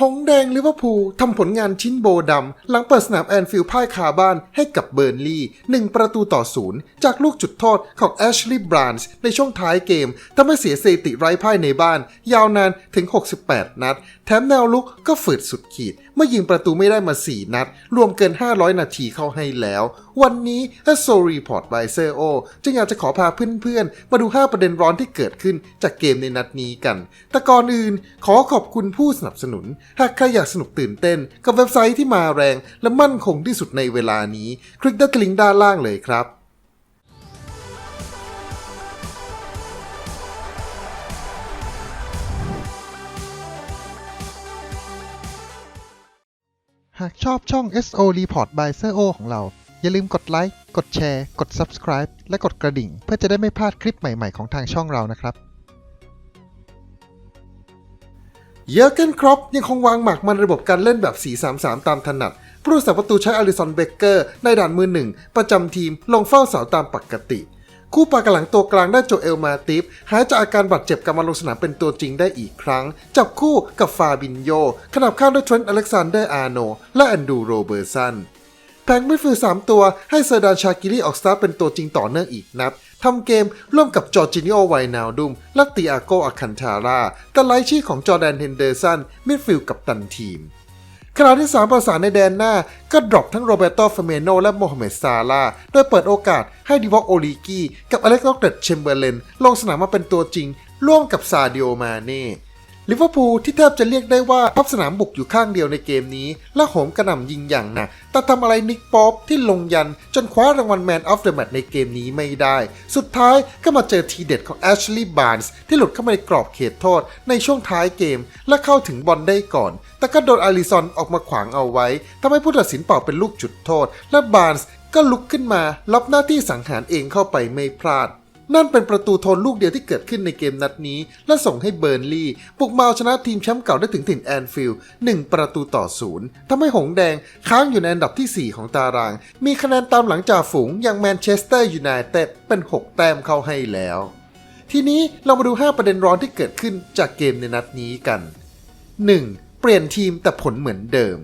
หงแดงลิเวอร์พูลทำผลงานชิ้นโบดำ หลังเปิดสนามแอนฟิลด์พ่ายคาบ้านให้กับเบอร์นลีย์1ประตูต่อศูนย์จากลูกจุดโทษของแอชลีย์บรานส์ในช่วงท้ายเกมทำให้เสียสถิติไร้พ่ายในบ้าน ยาวนานถึง 68 นัด แถมแนวลุกก็ฝืดสุดขีด เมื่อยิงประตูไม่ได้มา 4 นัด รวมเกิน 500 นาทีเข้าให้แล้ว วันนี้ a s o Report by s e r o จึงอยากจะขอพาเพื่อนๆ มาดู 5 ประเด็นร้อนที่เกิดขึ้นจากเกมในนัดนี้กัน แต่ก่อนอื่นขอขอบคุณผู้สนับสนุนหากใครอยากสนุกตื่นเต้น กับเว็บไซต์ที่มาแรงและมั่นคงที่สุดในเวลานี้ คลิกด้านลิงก์ด้านล่างเลยครับหากชอบช่อง SO Report by s e o ของเรา อย่าลืมกดไลค์ กดแชร์ กด Subscribe และกดกระดิ่ง เพื่อจะได้ไม่พลาดคลิปใหม่ ๆ ของทางช่องเรานะครับ เยอร์เกนครอปยังคงวางหมากมันระบบการเล่นแบบ 4-3-3 ตามถนัด ผู้รักษาประตูใช้อลิสันเบเกอร์ ในด่านมือหนึ่ง ประจำทีมลงเฝ้าเสาตามปกติ คู่ปากกหลังตัวกลางได้โจเอลมาติฟหายจากอาการบาดเจ็บกลับมาลงสนามเป็นตัวจริงได้อีกครั้ง จับคู่กับฟาบินโยขนับข้างด้วยเทรนต์อเล็กซานเดอร์อาร์โน และแอนดูโรเบอร์สันแผงมิดฟิลด์3ตัวให้เซอร์ดานชากิลีออกสตาร์เป็นตัวจริงต่อเนื่องอีกนัด ทำเกมร่วมกับจอร์จินิโอไวนาลดุมและติอาโกอาคันทาราแต่ไร้ชื่อของจอแดนเฮนเดอร์สันมิดฟิลด์กับตันทีมขณะที่3ประสานในแดนหน้าก็ดรอปทั้งโรเบโตเฟเมโนและโมฮัมเหม็ดซาลาโดยเปิดโอกาสให้ดิวอกโอลิกีกับอเล็กซ์ล็อกเดดเชมเบอร์เลนลงสนามมาเป็นตัวจริง ร่วมกับซาดิโอมาเน่ ลิเวอร์พูลที่แทบจะเรียกได้ว่าพับสนามบุกอยู่ข้างเดียวในเกมนี้ และโหมกระหน่ำยิงอย่างหนักแต่ทำอะไรนิกป๊อปที่ลงยัน จนคว้ารางวัลแมนออฟเดอะแมตช์ในเกมนี้ไม่ได้ สุดท้ายก็มาเจอทีเด็ดของแอชลีย์บาร์นส์ที่หลุดเข้ามาในกรอบเขตโทษในช่วงท้ายเกม และเข้าถึงบอลได้ก่อน แต่ก็โดนอาริซอนออกมาขวางเอาไว้ทำให้ผู้ตัดสินเป่าเป็นลูกจุดโทษ และบาร์นส์ก็ลุกขึ้นมารับหน้าที่สังหารเองเข้าไปไม่พลาด นั่นเป็นประตูโทนลูกเดียวที่เกิดขึ้นในเกมนัดนี้ และส่งให้เบิร์นลีย์บุกมาเอาชนะทีมแชมป์เก่าได้ถึงถิ่นแอนฟิลด์1ประตูต่อศูนย์ทำให้หงแดงค้างอยู่ในอันดับที่ 4 ของตาราง มีคะแนนตามหลังจากฝูงอย่างแมนเชสเตอร์ยูไนเต็ดเป็น 6 แต้มเข้าให้แล้ว ทีนี้เรามาดู 5 ประเด็นร้อนที่เกิดขึ้นจากเกมในนัดนี้กัน 1. เปลี่ยนทีมแต่ผลเหมือนเดิม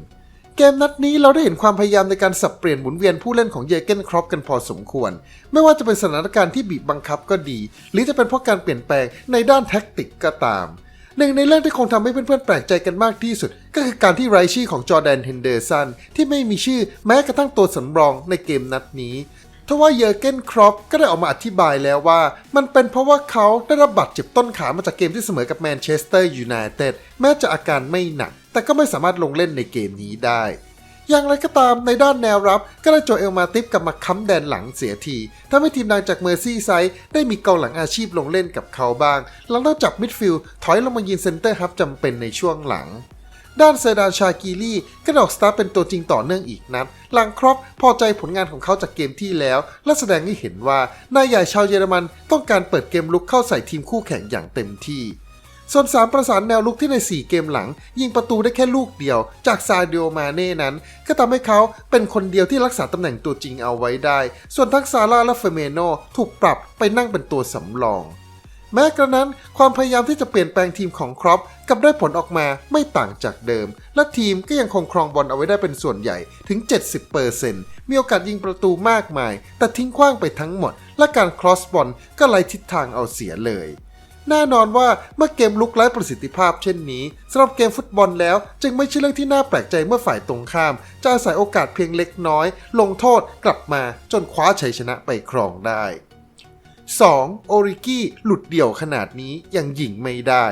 เกมนัดนี้เราได้เห็นความพยายามในการสับเปลี่ยนหมุนเวียนผู้เล่นของเยเกนครอปกันพอสมควร ไม่ว่าจะเป็นสถานการณ์ที่บีบบังคับก็ดี หรือจะเป็นเพราะการเปลี่ยนแปลงในด้านแท็กติกก็ตามหนึ่งในเรื่องที่คงทำให้เพื่อนๆแปลกใจกันมากที่สุด ก็คือการที่ไรชื่ของจอแดนเฮนเดอร์สันที่ไม่มีชื่อแม้กระทั่งตัวสำรองในเกมนัดนี้ทว่าเยอร์เกนครอปก็ได้ออกมาอธิบายแล้วว่า มันเป็นเพราะว่าเขาได้รับบาดเจ็บต้นขามาจากเกมที่เสมอกับแมนเชสเตอร์ยูไนเต็ดแม้จะอาการไม่หนัก แต่ก็ไม่สามารถลงเล่นในเกมนี้ได้ อย่างไรก็ตามในด้านแนวรับก็ได้โจเอลมาติฟกลับมาค้ำแดนหลังเสียทีทำให้ทีมดังจากเมอร์ซี่ไซด์ได้มีกองหลังอาชีพลงเล่นกับเขาบ้าง หลังต้องจับมิดฟิลด์ถอยลงมายิงเซนเตอร์ฮับจำเป็นในช่วงหลังด้านเซอร์ดานชากีรี่ก็ดอกสตาร์เป็นตัวจริงต่อเนื่องอีกนัดหลังครอปพอใจผลงานของเขาจากเกมที่แล้ว และแสดงให้เห็นว่านายใหญ่ชาวเยอรมันต้องการเปิดเกมลุกเข้าใส่ทีมคู่แข่งอย่างเต็มที่ ส่วน3ประสานแนวลุกที่ใน 4 เกมหลัง ยิงประตูได้แค่ลูกเดียว จากซาเดโอมาเน่นั้น ก็ทำให้เขาเป็นคนเดียวที่รักษาตำแหน่งตัวจริงเอาไว้ได้ ส่วนทั้งซาร่าและเฟเมโนถูกปรับไปนั่งเป็นตัวสำรอง แม้กระนั้นความพยายามที่จะเปลี่ยนแปลงทีมของครอปกับได้ผลออกมาไม่ต่างจากเดิม และทีมก็ยังคงครองบอลเอาไว้ได้เป็นส่วนใหญ่ถึง 70%มีโอกาสยิงประตูมากมาย แต่ทิ้งขว้างไปทั้งหมด และการครอสบอลก็ไล่ทิศทางเอาเสียเลย แน่นอนว่าเมื่อเกมลุกไร้ประสิทธิภาพเช่นนี้สำหรับเกมฟุตบอลแล้ว จึงไม่ใช่เรื่องที่น่าแปลกใจเมื่อฝ่ายตรงข้าม จะอาศัยโอกาสเพียงเล็กน้อย ลงโทษกลับมาจนคว้าชัยชนะไปครองได้ 2. โอริกี้หลุดเดี่ยวขนาดนี้ยังหยิงไม่ได้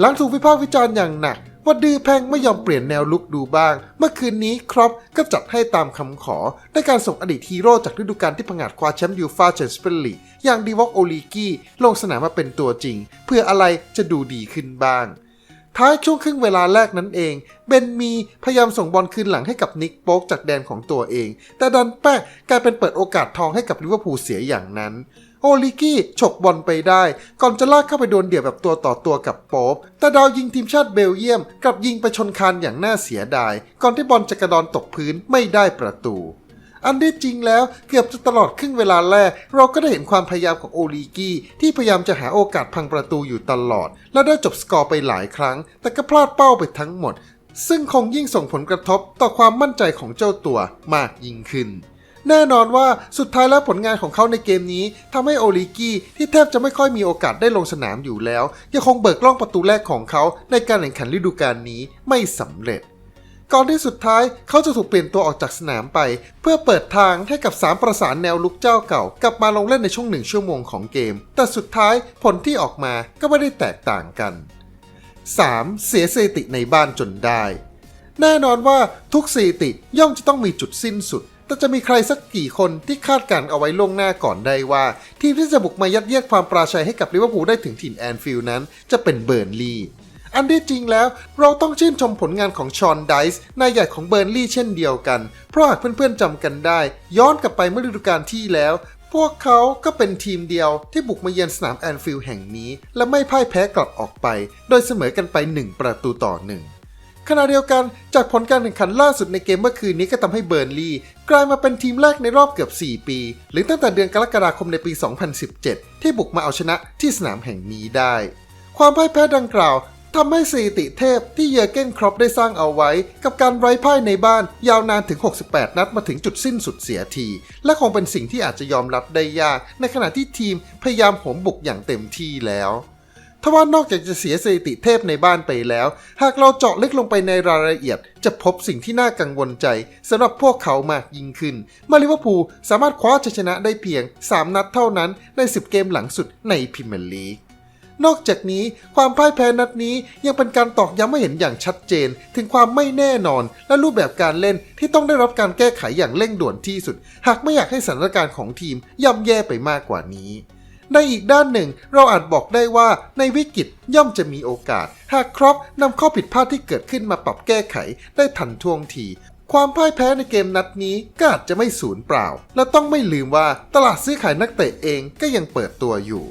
หลังถูกวิพากษ์วิจารณ์อย่างหนัก ว่าดื้อแพงไม่ยอมเปลี่ยนแนวลุกดูบ้าง เมื่อคืนนี้ครอปก็จัดให้ตามคำขอในการส่งอดีตฮีโร่จากฤดูกาลที่ผงาดคว้าแชมป์ยูฟาแชมเปี้ยนส์ลีกอย่างดีวอกโอลิกี้ลงสนามมาเป็นตัวจริง เพื่ออะไรจะดูดีขึ้นบ้าง ท้ายช่วงครึ่งเวลาแรกนั้นเอง เบนมีพยายามส่งบอลคืนหลังให้กับนิกโป๊กจากแดนของตัวเอง แต่ดันแป๊กกลายเป็นเปิดโอกาสทองให้กับลิเวอร์พูลเสียอย่างนั้นโอลิกี้ฉกบอลไปได้ ก่อนจะลากเข้าไปโดนเดี่ยวแบบตัวต่อตัวกับโป๊ปแต่ดาวยิงทีมชาติเบลเยียมกลับยิงไปชนคานอย่างน่าเสียดาย ก่อนที่บอลจะกระดอนตกพื้นไม่ได้ประตู อันที่จริงแล้วเกือบจะตลอดครึ่งเวลาแรก เราก็ได้เห็นความพยายามของโอลีกี้ที่พยายามจะหาโอกาสพังประตูอยู่ตลอด และได้จบสกอร์ไปหลายครั้ง แต่ก็พลาดเป้าไปทั้งหมด ซึ่งคงยิ่งส่งผลกระทบต่อความมั่นใจของเจ้าตัวมากยิ่งขึ้นแน่นอนว่าสุดท้ายแล้วผลงานของเขาในเกมนี้ทำให้โอลิกี้ที่แทบจะไม่ค่อยมีโอกาสได้ลงสนามอยู่แล้ว ยังคงเบิกล่องประตูแรกของเขาในการแข่งขันฤดูกาลนี้ไม่สำเร็จ ก่อนที่สุดท้ายเขาจะถูกเปลี่ยนตัวออกจากสนามไป เพื่อเปิดทางให้กับสามประสานแนวลุกเจ้าเก่า กลับมาลงเล่นในช่วงหนึ่งชั่วโมงของเกม แต่สุดท้ายผลที่ออกมาก็ไม่ได้แตกต่างกัน 3. เสียสถิติในบ้านจนได้ แน่นอนว่าทุกสถิติย่อมจะต้องมีจุดสิ้นสุด แต่จะมีใครสักกี่คนที่คาดการณ์เอาไว้ล่วงหน้าก่อนได้ว่า ทีมที่จะบุกมายัดเยียดความปราชัยให้กับลิเวอร์พูลได้ถึงถิ่นแอนฟิลด์นั้น จะเป็นเบิร์นลีย์ อันที่จริงแล้ว เราต้องชื่นชมผลงานของชอนไดส์นายใหญ่ของเบิร์นลีย์เช่นเดียวกัน เพราะหากเพื่อนๆจำกันได้ ย้อนกลับไปเมื่อฤดูกาลที่แล้ว พวกเขาก็เป็นทีมเดียวที่บุกมาเยือนสนามแอนฟิลด์แห่งนี้ และไม่พ่ายแพ้กลับออกไป โดยเสมอกันไป 1 ประตูต่อหนึ่งขณะเดียวกันจากผลการแข่งขันล่าสุดในเกมเมื่อคืนนี้ก็ทำให้เบิร์นลีย์กลายมาเป็นทีมแรกในรอบเกือบ 4 ปี หรือตั้งแต่เดือนกรกฎาคมในปี 2017 ที่บุกมาเอาชนะที่สนามแห่งนี้ได้ ความพ่ายแพ้ดังกล่าว ทำให้สถิติเทพที่เยอเกนครอปได้สร้างเอาไว้ กับการไร้พ่ายในบ้านยาวนานถึง 68 นัดมาถึงจุดสิ้นสุดเสียที และคงเป็นสิ่งที่อาจจะยอมรับได้ยาก ในขณะที่ทีมพยายามโหมบุกอย่างเต็มที่แล้วทว่านอกจากจะเสียสถิติเทพในบ้านไปแล้ว หากเราเจาะลึกลงไปในรายละเอียด จะพบสิ่งที่น่ากังวลใจสำหรับพวกเขามากยิ่งขึ้นมื่อลิเวอร์พูลสามารถคว้าชัยชนะได้เพียง 3 นัดเท่านั้นใน 10 เกมหลังสุดในพรีเมียร์ลีก นอกจากนี้ความพ่ายแพ้นัดนี้ยังเป็นการตอกย้ำให้เห็นอย่างชัดเจน ถึงความไม่แน่นอนและรูปแบบการเล่นที่ต้องได้รับการแก้ไขอย่างเร่งด่วนที่สุด หากไม่อยากให้สถานการณ์ของทีมย่ำแย่ไปมากกว่านี้ในอีกด้านหนึ่งเราอาจบอกได้ว่าในวิกฤตย่อมจะมีโอกาส หากครอปนำข้อผิดพลาดที่เกิดขึ้นมาปรับแก้ไขได้ทันท่วงที ความพ่ายแพ้ในเกมนัดนี้ก็อาจจะไม่สูญเปล่า และต้องไม่ลืมว่าตลาดซื้อขายนักเตะเองก็ยังเปิดตัวอยู่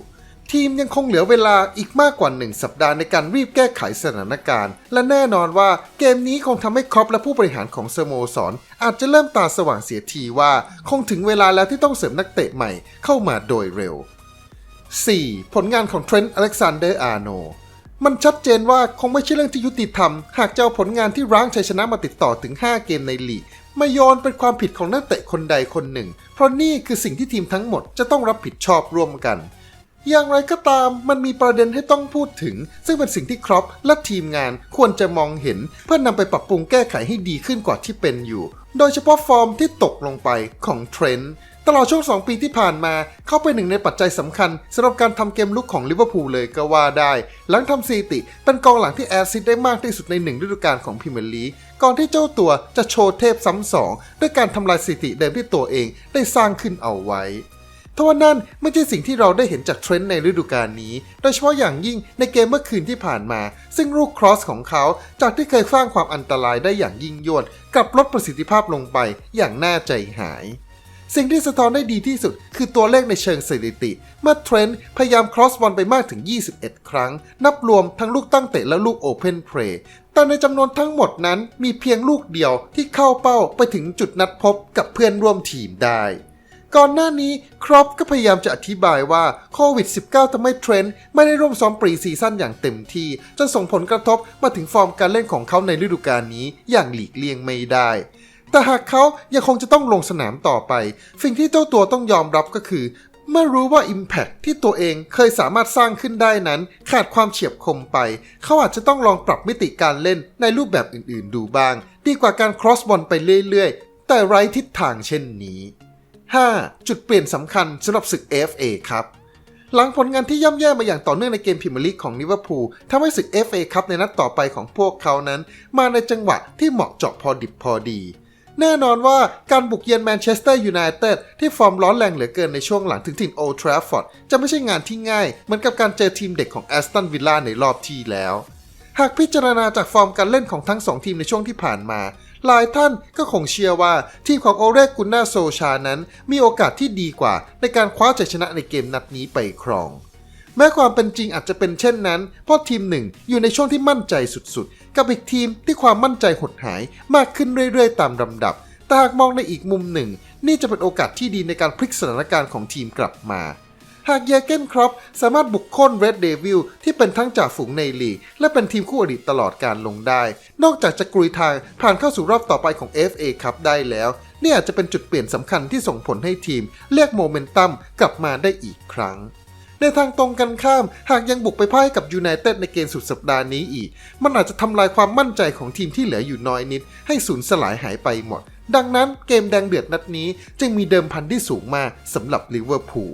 ทีมยังคงเหลือเวลาอีกมากกว่า 1 สัปดาห์ในการรีบแก้ไขสถานการณ์ และแน่นอนว่าเกมนี้คงทำให้ครอปและผู้บริหารของสโมสรอาจจะเริ่มตาสว่างเสียทีว่า คงถึงเวลาแล้วที่ต้องเสริมนักเตะใหม่เข้ามาโดยเร็ว 4. ผลงานของเทรนต์อเล็กซานเดอร์อาร์โนมันชัดเจนว่าคงไม่ใช่เรื่องที่ยุติธรรม หากจะเอาผลงานที่ร้างชัยชนะมาติดต่อถึง 5 เกมในลีกมาโยนเป็นความผิดของนักเตะคนใดคนหนึ่ง เพราะนี่คือสิ่งที่ทีมทั้งหมดจะต้องรับผิดชอบร่วมกัน อย่างไรก็ตามมันมีประเด็นให้ต้องพูดถึง ซึ่งเป็นสิ่งที่ครอปและทีมงานควรจะมองเห็น เพื่อนำไปปรับปรุงแก้ไขให้ดีขึ้นกว่าที่เป็นอยู่ โดยเฉพาะฟอร์มที่ตกลงไปของเทรนต์ตลอดช่วง 2 ปีที่ผ่านมา เขาเป็นหนึ่งในปัจจัยสำคัญสำหรับการทำเกมลุกของลิเวอร์พูลเลยก็ว่าได้ หลังทำสถิติ เป็นกองหลังที่แอสซิสต์ได้มากที่สุดในหนึ่งฤดูกาลของพรีเมียร์ลีกก่อนที่เจ้าตัวจะโชว์เทพซ้ำสองด้วยการทำลายสถิติเดิมที่ตัวเองได้สร้างขึ้นเอาไว้ ทว่านั่นไม่ใช่สิ่งที่เราได้เห็นจากเทรนด์ในฤดูกาลนี้ โดยเฉพาะอย่างยิ่งในเกมเมื่อคืนที่ผ่านมา ซึ่งลูกครอสของเขาจากที่เคยสร้างความอันตรายได้อย่างยิ่งยวดกลับลดประสิทธิภาพลงไปอย่างน่าใจหาย สิ่งที่สะท้อนได้ดีที่สุด คือตัวเลขในเชิงสถิติ เมื่อเทรนด์พยายามครอสบอลไปมากถึง 21 ครั้ง นับรวมทั้งลูกตั้งเตะและลูกโอเพนเพลย์แต่ในจำนวนทั้งหมดนั้นมีเพียงลูกเดียวที่เข้าเป้าไปถึงจุดนัดพบกับเพื่อนร่วมทีมได้ ก่อนหน้านี้ครอปก็พยายามจะอธิบายว่าโควิด -19 ทำให้เทรนด์ไม่ได้ร่วมซ้อมปรีซีซั่นอย่างเต็มที่ จนส่งผลกระทบมาถึงฟอร์มการเล่นของเขาในฤดูกาลนี้อย่างหลีกเลี่ยงไม่ได้ แต่หากเขายังคงจะต้องลงสนามต่อไป สิ่งที่เจ้าตัวต้องยอมรับก็คือเมื่อรู้ว่า Impact ที่ตัวเองเคยสามารถสร้างขึ้นได้นั้น ขาดความเฉียบคมไป เขาอาจจะต้องลองปรับมิติการเล่นในรูปแบบอื่นๆ ดูบ้าง ดีกว่าการครอสบอลไปเรื่อยๆ แต่ไร้ทิศทางเช่นนี้ 5. จุดเปลี่ยนสำคัญสำหรับศึก FA ครับ หลังผลงานที่ย่ำแย่มาอย่างต่อเนื่องในเกมพรีเมียร์ลีกของลิเวอร์พูลทำให้ศึก FA ครับในนัดต่อไปของพวกเขานั้น มาในจังหวะที่เหมาะเจาะพอดิบพอดี แน่นอนว่าการบุกเยือนแมนเชสเตอร์ยูไนเต็ดที่ฟอร์มร้อนแรงเหลือเกินในช่วงหลังถึงถิ่นโอทราฟฟอร์ดจะไม่ใช่งานที่ง่าย เหมือนกับการเจอทีมเด็กของแอสตันวิลล่าในรอบที่แล้ว หากพิจารณาจากฟอร์มการเล่นของทั้งสองทีมในช่วงที่ผ่านมา หลายท่านก็คงเชื่อว่าทีมของโอเรกุนนาโซชานั้น มีโอกาสที่ดีกว่าในการคว้าชัยชนะในเกมนัดนี้ไปครอง แม้ความเป็นจริงอาจจะเป็นเช่นนั้น เพราะทีมหนึ่งอยู่ในช่วงที่มั่นใจสุดๆ กับอีกทีมที่ความมั่นใจหดหายมากขึ้นเรื่อยๆ ตามลำดับ แต่หากมองในอีกมุมหนึ่ง นี่จะเป็นโอกาสที่ดีในการพลิกสถานการณ์ของทีมกลับมา หากเยอเกนครอปสามารถบุกโค่นเรดเดวิลที่เป็นทั้งจ่าฝูงในลีก และเป็นทีมคู่อริตลอดการลงได้ นอกจากจะกลุยทางผ่านเข้าสู่รอบต่อไปของ FA ครับได้แล้ว นี่อาจจะเป็นจุดเปลี่ยนสำคัญที่ส่งผลให้ทีมเรียกโมเมนตัมกลับมาได้อีกครั้งในทางตรงกันข้าม หากยังบุกไปพ่ายกับยูไนเต็ดในเกมสุดสัปดาห์นี้อีก มันอาจจะทำลายความมั่นใจของทีมที่เหลืออยู่น้อยนิด ให้สูญสลายหายไปหมด ดังนั้นเกมแดงเดือดนัดนี้จึงมีเดิมพันที่สูงมากสำหรับลิเวอร์พูล